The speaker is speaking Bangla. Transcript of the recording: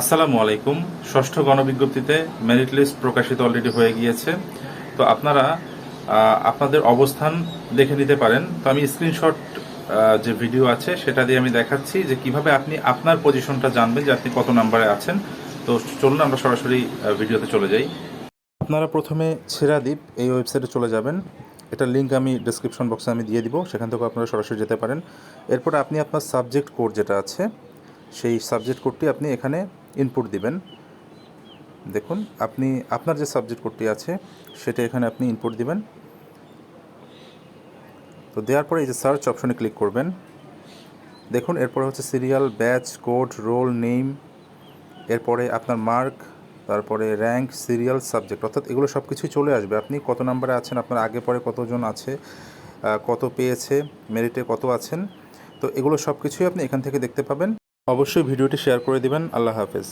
আসসালামু আলাইকুম। ষষ্ঠ গণবিজ্ঞপ্তিতে মেরিট লিস্ট প্রকাশিত অলরেডি হয়ে গিয়েছে। তো আপনারা আপনাদের অবস্থান দেখে নিতে পারেন। তো আমি স্ক্রিনশট যে ভিডিও আছে, সেটা দিয়ে আমি দেখাচ্ছি যে কীভাবে আপনি আপনার পজিশনটা জানবেন যে আপনি কত নাম্বারে আছেন। তো চলুন আমরা সরাসরি ভিডিওতে চলে যাই। আপনারা প্রথমে ছেড়াদ্বীপ এই ওয়েবসাইটে চলে যাবেন। এটা লিঙ্ক আমি ডিসক্রিপশন বক্সে আমি দিয়ে দিব। সেখান থেকে আপনারা সরাসরি যেতে পারেন। এরপরে আপনি আপনার সাবজেক্ট কোড যেটা আছে সেই সাবজেক্ট কোডটি আপনি এখানে ইনপুট দিবেন। দেখুন, আপনি, আপনার যে সাবজেক্ট কোডটি আছে, সেটা এখানে আপনি ইনপুট দিবেন। তো দেওয়ার পরে এই যে সার্চ অপশনে ক্লিক করবেন। দেখুন, এরপরে হচ্ছে serial batch code roll name এরপরে আপনার মার্ক তারপরে র্যাঙ্ক সিরিয়াল সাবজেক্ট অর্থাৎ এগুলো সব কিছুই চলে আসবে। আপনি কত নাম্বারে আছেন, আপনার আগে পরে কতজন আছে কত পেয়েছে মেরিটে কত আছেন, তো এগুলো সব কিছুই আপনি এখান থেকে দেখতে পাবেন। অবশ্যই ভিডিওটি শেয়ার করে দিবেন। আল্লাহ হাফেজ।